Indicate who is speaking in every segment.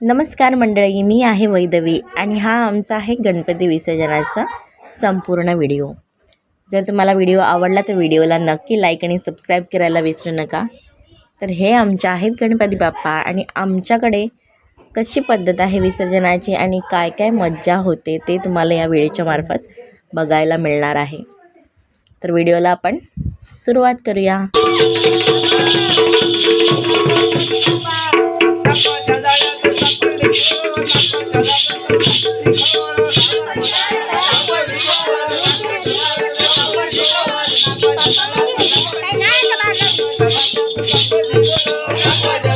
Speaker 1: नमस्कार मंडळी मी आहे वैदवी आणि हा आमचा आहे गणपती विसर्जनाचा संपूर्ण व्हिडिओ. जर तुम्हाला व्हिडिओ आवडला तर व्हिडिओला नक्की लाईक आणि सबस्क्राईब करायला विसरू नका. तर हे आमचे आहेत गणपती बाप्पा आणि आमच्याकडे कशी पद्धत आहे विसर्जनाची आणि काय काय मज्जा होते ते तुम्हाला या व्हिडिओच्या मार्फत बघायला मिळणार आहे. तर व्हिडिओला आपण सुरुवात करूया. Thank you.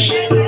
Speaker 1: Peace.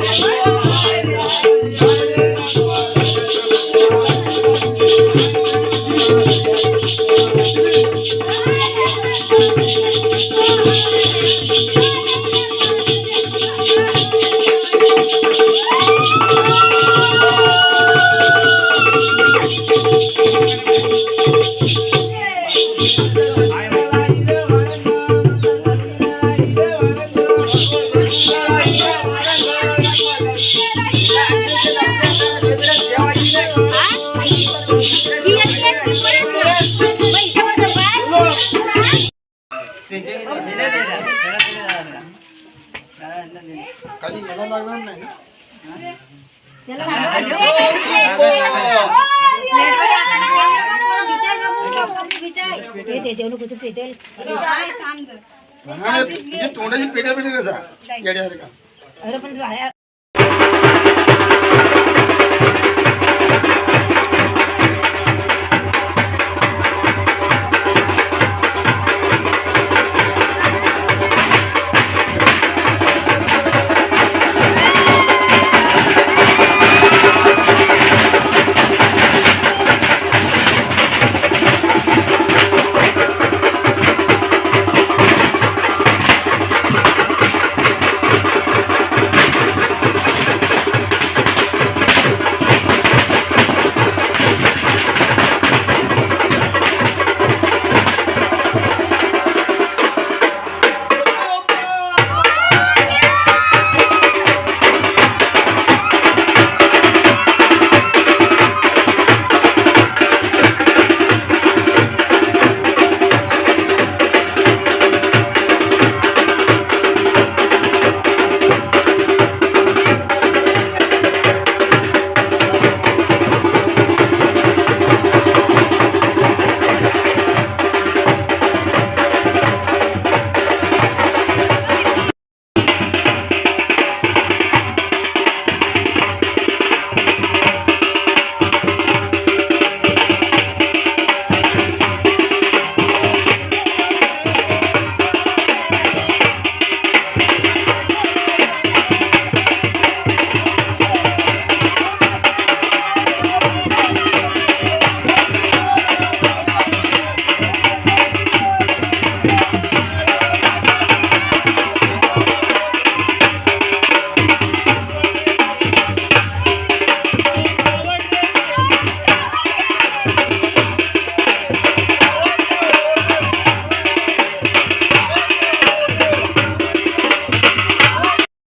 Speaker 2: म्हणजे तोंडाची पेट्या पेट्या कसा येड्यासारखा